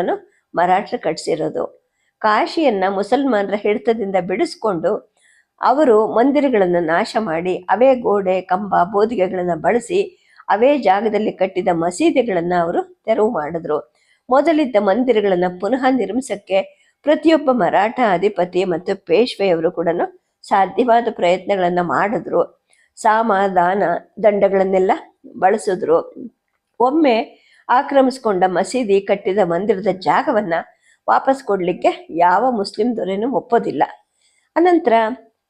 ಮರಾಠರು ಕಟ್ಟಿಸಿರೋದು ಕಾಶಿಯನ್ನ ಮುಸಲ್ಮಾನರ ಹಿಡಿತದಿಂದ ಬಿಡಿಸ್ಕೊಂಡು ಅವರು ಮಂದಿರಗಳನ್ನು ನಾಶ ಮಾಡಿ ಅವೇ ಗೋಡೆ, ಕಂಬ, ಬೋದಿಗೆಗಳನ್ನು ಬಳಸಿ ಅವೇ ಜಾಗದಲ್ಲಿ ಕಟ್ಟಿದ ಮಸೀದಿಗಳನ್ನು ಅವರು ತೆರವು ಮಾಡಿದ್ರು. ಮೊದಲಿದ್ದ ಮಂದಿರಗಳನ್ನು ಪುನಃ ನಿರ್ಮಿಸಕ್ಕೆ ಪ್ರತಿಯೊಬ್ಬ ಮರಾಠ ಅಧಿಪತಿ ಮತ್ತು ಪೇಶ್ವೆಯವರು ಕೂಡ ಸಾಧ್ಯವಾದ ಪ್ರಯತ್ನಗಳನ್ನು ಮಾಡಿದ್ರು. ಸಾಮ ದಂಡಗಳನ್ನೆಲ್ಲ ಬಳಸಿದ್ರು. ಒಮ್ಮೆ ಆಕ್ರಮಿಸಿಕೊಂಡ ಮಸೀದಿ ಕಟ್ಟಿದ ಮಂದಿರದ ಜಾಗವನ್ನ ವಾಪಸ್ ಕೊಡಲಿಕ್ಕೆ ಯಾವ ಮುಸ್ಲಿಂ ದೊರೆನೂ ಒಪ್ಪೋದಿಲ್ಲ. ಅನಂತರ,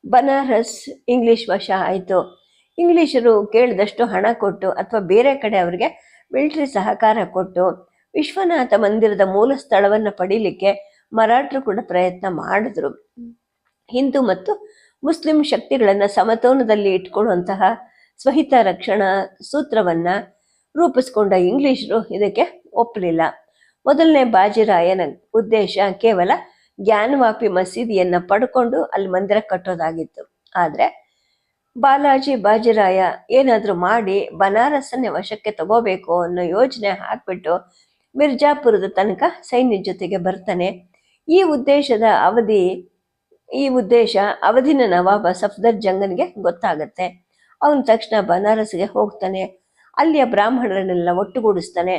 ಬನಾರಸ್ ಇಂಗ್ಲಿಷ್ ವಶ ಆಯಿತು. ಇಂಗ್ಲಿಷರು ಕೇಳಿದಷ್ಟು ಹಣ ಕೊಟ್ಟು ಅಥವಾ ಬೇರೆ ಕಡೆ ಅವರಿಗೆ ಮಿಲಿಟರಿ ಸಹಕಾರ ಕೊಟ್ಟು ವಿಶ್ವನಾಥ ಮಂದಿರದ ಮೂಲ ಸ್ಥಳವನ್ನು ಪಡೀಲಿಕ್ಕೆ ಮರಾಠರು ಕೂಡ ಪ್ರಯತ್ನ ಮಾಡಿದ್ರು. ಹಿಂದೂ ಮತ್ತು ಮುಸ್ಲಿಂ ಶಕ್ತಿಗಳನ್ನು ಸಮತೋಲನದಲ್ಲಿ ಇಟ್ಕೊಳ್ಳುವಂತಹ ಸ್ವಹಿತ ರಕ್ಷಣಾ ಸೂತ್ರವನ್ನ ರೂಪಿಸ್ಕೊಂಡ ಇಂಗ್ಲಿಷರು ಇದಕ್ಕೆ ಒಪ್ಪಲಿಲ್ಲ. ಮೊದಲನೇ ಬಾಜಿರಾಯನ ಉದ್ದೇಶ ಕೇವಲ ಜ್ಞಾನವಾಪಿ ಮಸೀದಿಯನ್ನು ಪಡ್ಕೊಂಡು ಅಲ್ಲಿ ಮಂದಿರ ಕಟ್ಟೋದಾಗಿತ್ತು. ಆದ್ರೆ ಬಾಲಾಜಿ ಬಾಜಿರಾಯ, ಏನಾದರೂ ಮಾಡಿ ಬನಾರಸನ್ನೇ ವಶಕ್ಕೆ ತಗೋಬೇಕು ಅನ್ನೋ ಯೋಜನೆ ಹಾಕ್ಬಿಟ್ಟು ಮಿರ್ಜಾಪುರದ ತನಕ ಸೈನ್ಯ ಜೊತೆಗೆ ಬರ್ತಾನೆ. ಈ ಉದ್ದೇಶದ ಅವಧಿ, ಈ ಉದ್ದೇಶ ಅವಧಿನ ನವಾಬ ಸಫ್ದರ್ ಜಂಗನ್ಗೆ ಗೊತ್ತಾಗತ್ತೆ. ಅವನು ತಕ್ಷಣ ಬನಾರಸ್ಗೆ ಹೋಗ್ತಾನೆ. ಅಲ್ಲಿಯ ಬ್ರಾಹ್ಮಣರನ್ನೆಲ್ಲ ಒಟ್ಟುಗೂಡಿಸ್ತಾನೆ.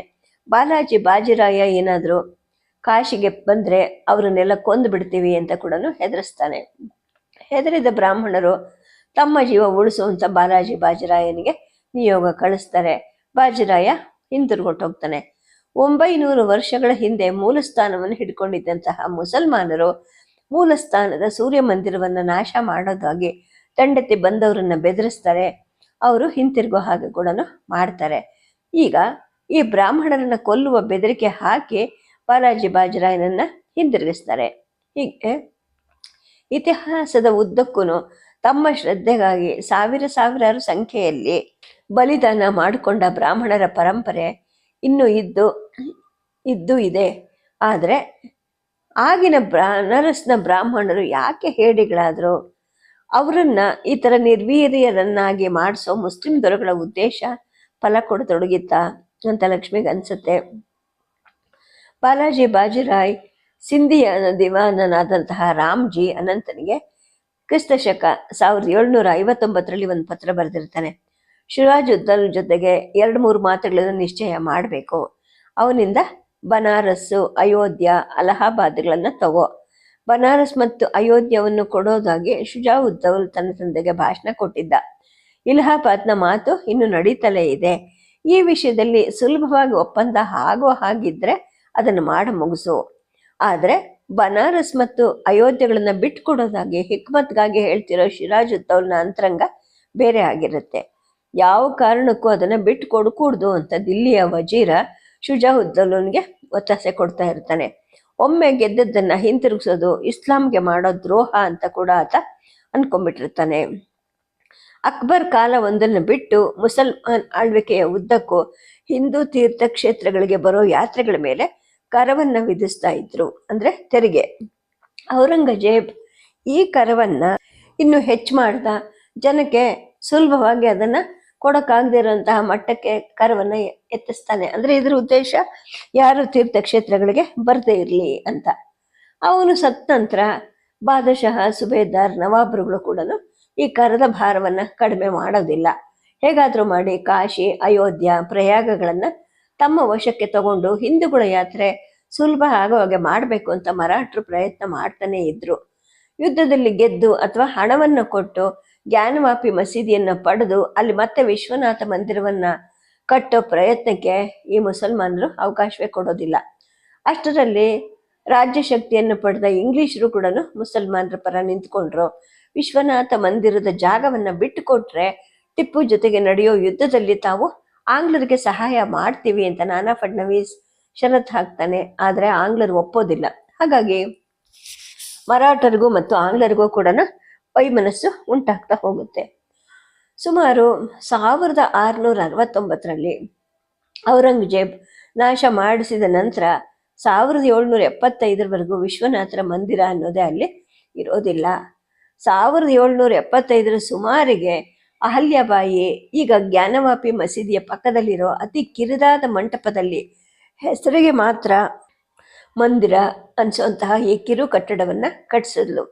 ಬಾಲಾಜಿ ಬಾಜಿರಾಯ ಏನಾದರೂ ಕಾಶಿಗೆ ಬಂದ್ರೆ ಅವರನ್ನೆಲ್ಲ ಕೊಂದು ಬಿಡ್ತೀವಿ ಅಂತ ಕೂಡ ಹೆದರಿಸ್ತಾನೆ. ಹೆದರಿದ ಬ್ರಾಹ್ಮಣರು ತಮ್ಮ ಜೀವ ಉಳಿಸುವಂತ ಬಾಲಾಜಿ ಬಾಜಿರಾಯನಿಗೆ ನಿಯೋಗ ಕಳಿಸ್ತಾರೆ. ಬಾಜಿರಾಯ ಹಿಂತಿರುಗೊಟ್ಟೋಗ್ತಾನೆ ಒಂಬೈನೂರು ವರ್ಷಗಳ ಹಿಂದೆ ಮೂಲಸ್ಥಾನವನ್ನು ಹಿಡ್ಕೊಂಡಿದ್ದಂತಹ ಮುಸಲ್ಮಾನರು ಮೂಲಸ್ಥಾನದ ಸೂರ್ಯ ಮಂದಿರವನ್ನು ನಾಶ ಮಾಡೋದಾಗಿ ತಂಡತಿ ಬಂದವರನ್ನ ಬೆದರಿಸ್ತಾರೆ. ಅವರು ಹಿಂತಿರುಗೋ ಹಾಗೆ ಕೂಡ ಮಾಡ್ತಾರೆ. ಈಗ ಈ ಬ್ರಾಹ್ಮಣರನ್ನ ಕೊಲ್ಲುವ ಬೆದರಿಕೆ ಹಾಕಿ ಬಾಲಾಜಿ ಬಾಜರಾಯನನ್ನು ಹಿಂದಿರುಗಿಸ್ತಾರೆ. ಹೀಗೆ ಇತಿಹಾಸದ ಉದ್ದಕ್ಕೂ ತಮ್ಮ ಶ್ರದ್ಧೆಗಾಗಿ ಸಾವಿರ ಸಾವಿರಾರು ಸಂಖ್ಯೆಯಲ್ಲಿ ಬಲಿದಾನ ಮಾಡಿಕೊಂಡ ಬ್ರಾಹ್ಮಣರ ಪರಂಪರೆ ಇನ್ನೂ ಇದ್ದು ಇದ್ದು ಇದೆ. ಆದರೆ ಆಗಿನ ನರಸ್ನ ಬ್ರಾಹ್ಮಣರು ಯಾಕೆ ಹೇಳಿಗಳಾದರು ಅವರನ್ನ ಈ ಥರ ನಿರ್ವೀರ್ಯರನ್ನಾಗಿ ಮಾಡಿಸೋ ಮುಸ್ಲಿಂ ದೊರೆಗಳ ಉದ್ದೇಶ ಫಲ ಕೊಡತೊಡಗಿತ್ತಾ ಅಂತ ಲಕ್ಷ್ಮಿಗೆ ಅನಿಸುತ್ತೆ. ಬಾಲಾಜಿ ಬಾಜಿರಾಯ್ ಸಿಂಧಿಯ ದಿವಾನನಾದಂತಹ ರಾಮ್ಜಿ ಅನಂತನಿಗೆ ಕ್ರಿಸ್ತ ಶಕ ಸಾವಿರದ ಏಳ್ನೂರ ಐವತ್ತೊಂಬತ್ತರಲ್ಲಿ ಒಂದು ಪತ್ರ ಬರೆದಿರ್ತಾನೆ ಶಿರಾಜುದ್ದನ್ ಜೊತೆಗೆ ಎರಡು ಮೂರು ಮಾತುಗಳನ್ನು ನಿಶ್ಚಯ ಮಾಡಬೇಕು. ಅವನಿಂದ ಬನಾರಸ್ಸು, ಅಯೋಧ್ಯ, ಅಲಹಾಬಾದ್ಗಳನ್ನು ತಗೋ. ಬನಾರಸ್ ಮತ್ತು ಅಯೋಧ್ಯವನ್ನು ಕೊಡೋದಾಗಿ ಶುಜಾವುದ್ದೌಲ್ ತನ್ನ ತಂದೆಗೆ ಭಾಷಣ ಕೊಟ್ಟಿದ್ದ. ಇಲಹಾಬಾದ್ನ ಮಾತು ಇನ್ನು ನಡೀತಲೇ ಇದೆ. ಈ ವಿಷಯದಲ್ಲಿ ಸುಲಭವಾಗಿ ಒಪ್ಪಂದ ಆಗೋ ಹಾಗಿದ್ರೆ ಅದನ್ನು ಮಾಡ ಮುಗಿಸು. ಆದರೆ ಬನಾರಸ್ ಮತ್ತು ಅಯೋಧ್ಯೆಗಳನ್ನ ಬಿಟ್ಕೊಡೋದಾಗಿ, ಹಿಕ್ಮತ್ಗಾಗಿ ಹೇಳ್ತಿರೋ ಶಿರಾಜ್ ಉತ್ತವ್ನ ಅಂತರಂಗ ಬೇರೆ ಆಗಿರುತ್ತೆ. ಯಾವ ಕಾರಣಕ್ಕೂ ಅದನ್ನ ಬಿಟ್ಟು ಕೊಡಕೂಡ್ದು ಅಂತ ದಿಲ್ಲಿಯ ವಜೀರ ಶುಜಾವುದ್ದೌಲನ್ಗೆ ಒತ್ತಾಸೆ ಕೊಡ್ತಾ ಇರ್ತಾನೆ. ಒಮ್ಮೆ ಗೆದ್ದದ್ದನ್ನ ಹಿಂತಿರುಗಿಸೋದು ಇಸ್ಲಾಂಗೆ ಮಾಡೋ ದ್ರೋಹ ಅಂತ ಕೂಡ ಆತ ಅನ್ಕೊಂಡ್ಬಿಟ್ಟಿರ್ತಾನೆ. ಅಕ್ಬರ್ ಕಾಲ ಒಂದನ್ನು ಬಿಟ್ಟು ಮುಸಲ್ಮಾನ್ ಆಳ್ವಿಕೆಯ ಉದ್ದಕ್ಕೂ ಹಿಂದೂ ತೀರ್ಥಕ್ಷೇತ್ರಗಳಿಗೆ ಬರೋ ಯಾತ್ರೆಗಳ ಮೇಲೆ ಕರವನ್ನ ವಿಧಿಸ್ತಾ ಇದ್ರು. ಅಂದ್ರೆ ತೆರಿಗೆ. ಔರಂಗಜೇಬ್ ಈ ಕರವನ್ನ ಇನ್ನು ಹೆಚ್ಚು ಮಾಡ್ದ. ಜನಕ್ಕೆ ಸುಲಭವಾಗಿ ಅದನ್ನ ಕೊಡಕ್ಕಾಗದೇ ಇರುವಂತಹ ಮಟ್ಟಕ್ಕೆ ಕರವನ್ನ ಎತ್ತಿಸ್ತಾನೆ. ಅಂದ್ರೆ ಇದ್ರ ಉದ್ದೇಶ ಯಾರು ತೀರ್ಥಕ್ಷೇತ್ರಗಳಿಗೆ ಬರದೇ ಇರಲಿ ಅಂತ. ಅವನು ಸತ್ ನಂತರ ಬಾದಶಃ ಸುಬೇದಾರ್, ನವಾಬ್ರುಗಳು ಕೂಡ ಈ ಕರದ ಭಾರವನ್ನ ಕಡಿಮೆ ಮಾಡೋದಿಲ್ಲ. ಹೇಗಾದ್ರೂ ಮಾಡಿ ಕಾಶಿ, ಅಯೋಧ್ಯ, ಪ್ರಯಾಗಗಳನ್ನ ತಮ್ಮ ವಶಕ್ಕೆ ತಗೊಂಡು ಹಿಂದೂಗಳ ಯಾತ್ರೆ ಸುಲಭ ಆಗೋ ಹಾಗೆ ಮಾಡಬೇಕು ಅಂತ ಮರಾಠರು ಪ್ರಯತ್ನ ಮಾಡ್ತಾನೆ ಇದ್ರು. ಯುದ್ಧದಲ್ಲಿ ಗೆದ್ದು ಅಥವಾ ಹಣವನ್ನು ಕೊಟ್ಟು ಜ್ಞಾನವಾಪಿ ಮಸೀದಿಯನ್ನ ಪಡೆದು ಅಲ್ಲಿ ಮತ್ತೆ ವಿಶ್ವನಾಥ ಮಂದಿರವನ್ನ ಕಟ್ಟೋ ಪ್ರಯತ್ನಕ್ಕೆ ಈ ಮುಸಲ್ಮಾನರು ಅವಕಾಶವೇ ಕೊಡೋದಿಲ್ಲ. ಅಷ್ಟರಲ್ಲಿ ರಾಜ್ಯ ಶಕ್ತಿಯನ್ನು ಪಡೆದ ಇಂಗ್ಲಿಷರು ಕೂಡ ಮುಸಲ್ಮಾನರ ಪರ ನಿಂತ್ಕೊಂಡ್ರು. ವಿಶ್ವನಾಥ ಮಂದಿರದ ಜಾಗವನ್ನ ಬಿಟ್ಟು ಕೊಟ್ರೆ ಟಿಪ್ಪು ಜೊತೆಗೆ ನಡೆಯೋ ಯುದ್ಧದಲ್ಲಿ ತಾವು ಆಂಗ್ಲರಿಗೆ ಸಹಾಯ ಮಾಡ್ತೀವಿ ಅಂತ ನಾನಾ ಫಡ್ನವೀಸ್ ಶರತ್ ಹಾಕ್ತಾನೆ, ಆದರೆ ಆಂಗ್ಲರು ಒಪ್ಪೋದಿಲ್ಲ. ಹಾಗಾಗಿ ಮರಾಠರಿಗೂ ಮತ್ತು ಆಂಗ್ಲರಿಗೂ ಕೂಡ ವೈಮನಸ್ಸು ಉಂಟಾಗ್ತಾ ಹೋಗುತ್ತೆ. ಸುಮಾರು ಸಾವಿರದ ಆರುನೂರ ಅರವತ್ತೊಂಬತ್ತರಲ್ಲಿ ಔರಂಗಜೇಬ್ ನಾಶ ಮಾಡಿಸಿದ ನಂತರ ಸಾವಿರದ ಏಳ್ನೂರ ಎಪ್ಪತ್ತೈದರವರೆಗೂ ವಿಶ್ವನಾಥರ ಮಂದಿರ ಅನ್ನೋದೇ ಅಲ್ಲಿ ಇರೋದಿಲ್ಲ. ಸಾವಿರದ ಏಳ್ನೂರ ಎಪ್ಪತ್ತೈದರ ಸುಮಾರಿಗೆ ಅಹಲ್ಯಬಾಯಿ, ಈಗ ಜ್ಞಾನವಾಪಿ ಮಸೀದಿಯ ಪಕ್ಕದಲ್ಲಿರೋ ಅತಿ ಕಿರಿದಾದ ಮಂಟಪದಲ್ಲಿ ಹೆಸರಿಗೆ ಮಾತ್ರ ಮಂದಿರ ಅನ್ಸುವಂತಹ ಈ ಕಿರು ಕಟ್ಟಡವನ್ನ ಕಟ್ಟಿಸಿದ್ಲು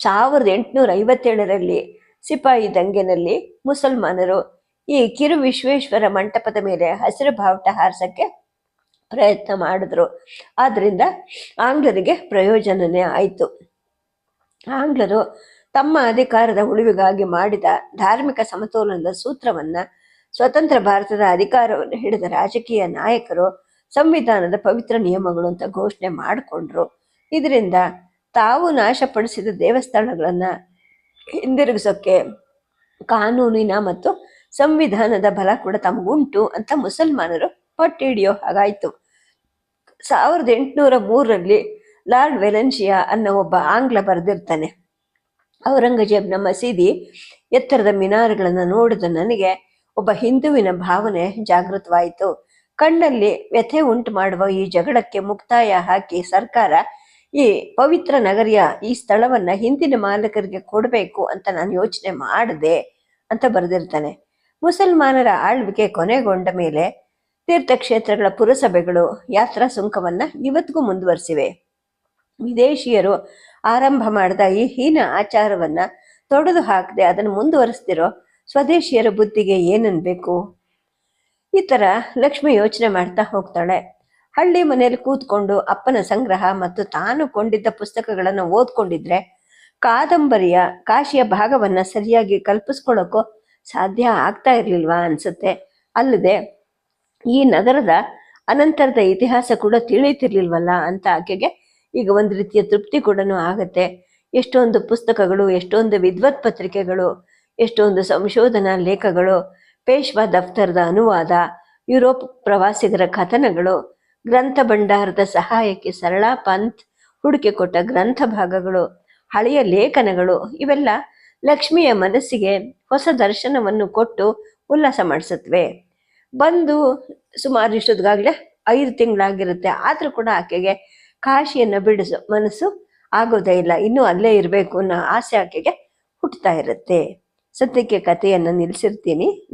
ಸಾವಿರದ ಎಂಟುನೂರ ಐವತ್ತೇಳರಲ್ಲಿ ಸಿಪಾಯಿ ದಂಗೆನಲ್ಲಿ ಮುಸಲ್ಮಾನರು ಈ ಕಿರು ವಿಶ್ವೇಶ್ವರ ಮಂಟಪದ ಮೇಲೆ ಹಸಿರು ಬಾವುಟ ಹಾರಿಸಕ್ಕೆ ಪ್ರಯತ್ನ ಮಾಡಿದ್ರು. ಆದ್ದರಿಂದ ಆಂಗ್ಲರಿಗೆ ಪ್ರಯೋಜನನೇ ಆಯಿತು. ಆಂಗ್ಲರು ತಮ್ಮ ಅಧಿಕಾರದ ಉಳಿವಿಗಾಗಿ ಮಾಡಿದ ಧಾರ್ಮಿಕ ಸಮತೋಲನದ ಸೂತ್ರವನ್ನ ಸ್ವತಂತ್ರ ಭಾರತದ ಅಧಿಕಾರವನ್ನು ಹಿಡಿದ ರಾಜಕೀಯ ನಾಯಕರು ಸಂವಿಧಾನದ ಪವಿತ್ರ ನಿಯಮಗಳು ಅಂತ ಘೋಷಣೆ ಮಾಡಿಕೊಂಡ್ರು. ಇದರಿಂದ ತಾವು ನಾಶಪಡಿಸಿದ ದೇವಸ್ಥಾನಗಳನ್ನ ಹಿಂದಿರುಗಿಸೋಕೆ ಕಾನೂನಿನ ಮತ್ತು ಸಂವಿಧಾನದ ಬಲ ಕೂಡ ತಮಗುಂಟು ಅಂತ ಮುಸಲ್ಮಾನರು ಪಟ್ಟು ಹಿಡಿಯೋ ಹಾಗಾಯ್ತು. ಸಾವಿರದ ಎಂಟುನೂರ ಮೂರರಲ್ಲಿ ಲಾರ್ಡ್ ವೆಲೆನ್ಶಿಯಾ ಅನ್ನೋ ಒಬ್ಬ ಆಂಗ್ಲ ಬರೆದಿರ್ತಾನೆ. ಔರಂಗಜೇಬ್ನ ಮಸೀದಿ ಎತ್ತರದ ಮಿನಾರ್ಗಳನ್ನು ನೋಡಿದ ನನಗೆ ಒಬ್ಬ ಹಿಂದುವಿನ ಭಾವನೆ ಜಾಗೃತವಾಯಿತು. ಕಣ್ಣಲ್ಲಿ ವ್ಯಥೆ ಉಂಟು ಮಾಡುವ ಈ ಜಗಳಕ್ಕೆ ಮುಕ್ತಾಯ ಹಾಕಿ ಸರ್ಕಾರ, ಈ ಪವಿತ್ರ ನಗರಿಯ ಈ ಸ್ಥಳವನ್ನ ಹಿಂದಿನ ಮಾಲಕರಿಗೆ ಕೊಡಬೇಕು ಅಂತ ನಾನು ಯೋಚನೆ ಮಾಡಿದೆ ಅಂತ ಬರೆದಿರ್ತಾನೆ. ಮುಸಲ್ಮಾನರ ಆಳ್ವಿಕೆ ಕೊನೆಗೊಂಡ ಮೇಲೆ ತೀರ್ಥಕ್ಷೇತ್ರಗಳ ಪುರಸಭೆಗಳು ಯಾತ್ರಾ ಸುಂಕವನ್ನ ಇವತ್ತಿಗೂ ಮುಂದುವರಿಸಿವೆ. ವಿದೇಶಿಯರು ಆರಂಭ ಮಾಡಿದ ಈ ಹೀನ ಆಚಾರವನ್ನ ತೊಡೆದು ಹಾಕದೆ ಅದನ್ನು ಮುಂದುವರಿಸ್ತಿರೋ ಸ್ವದೇಶಿಯರ ಬುದ್ಧಿಗೆ ಏನನ್ಬೇಕು? ಈ ಥರ ಲಕ್ಷ್ಮಿ ಯೋಚನೆ ಮಾಡ್ತಾ ಹೋಗ್ತಾಳೆ. ಹಳ್ಳಿ ಮನೆಯಲ್ಲಿ ಕೂತ್ಕೊಂಡು ಅಪ್ಪನ ಸಂಗ್ರಹ ಮತ್ತು ತಾನು ಕೊಂಡಿದ್ದ ಪುಸ್ತಕಗಳನ್ನು ಓದ್ಕೊಂಡಿದ್ರೆ ಕಾದಂಬರಿಯ ಕಾಶಿಯ ಭಾಗವನ್ನ ಸರಿಯಾಗಿ ಕಲ್ಪಿಸ್ಕೊಳ್ಳೋಕ್ಕೂ ಸಾಧ್ಯ ಆಗ್ತಾ ಇರ್ಲಿಲ್ವಾ ಅನ್ಸುತ್ತೆ. ಅಲ್ಲದೆ ಈ ನಗರದ ಅನಂತರದ ಇತಿಹಾಸ ಕೂಡ ತಿಳಿತಿರ್ಲಿಲ್ವಲ್ಲ ಅಂತ ಆಕೆಗೆ ಈಗ ಒಂದು ರೀತಿಯ ತೃಪ್ತಿ ಕೂಡ ಆಗುತ್ತೆ. ಎಷ್ಟೊಂದು ಪುಸ್ತಕಗಳು, ಎಷ್ಟೊಂದು ವಿದ್ವತ್ ಪತ್ರಿಕೆಗಳು, ಎಷ್ಟೊಂದು ಸಂಶೋಧನಾ ಲೇಖಗಳು, ಪೇಶ್ವಾ ದಫ್ತರದ ಅನುವಾದ, ಯುರೋಪ್ ಪ್ರವಾಸಿಗರ ಕಥನಗಳು, ಗ್ರಂಥ ಭಂಡಾರದ ಸಹಾಯಕ್ಕೆ ಸರಳ ಪಂತ್ ಹುಡುಕಿ ಕೊಟ್ಟ ಗ್ರಂಥ ಭಾಗಗಳು, ಹಳೆಯ ಲೇಖನಗಳು, ಇವೆಲ್ಲ ಲಕ್ಷ್ಮಿಯ ಮನಸ್ಸಿಗೆ ಹೊಸ ದರ್ಶನವನ್ನು ಕೊಟ್ಟು ಉಲ್ಲಾಸ ಮಾಡಿಸುತ್ತವೆ ಬಂದು ಸುಮಾರು ಇಷ್ಟೊತ್ತಿಗಾಗಲೇ ಐದು ತಿಂಗಳಾಗಿರುತ್ತೆ. ಆದರೂ ಕೂಡ ಆಕೆಗೆ ಕಾಶಿಯನ್ನು ಬಿಡಿಸೋ, ಮನಸ್ಸು ಆಗೋದೇ ಇಲ್ಲ. ಇನ್ನೂ ಅಲ್ಲೇ ಇರಬೇಕು ಅನ್ನೋ ಆಸೆ ಆಕೆಗೆ ಹುಟ್ಟುತ್ತಾ ಇರುತ್ತೆ. ಸದ್ಯಕ್ಕೆ ಕಥೆಯನ್ನು ನಿಲ್ಲಿಸಿರ್ತೀನಿ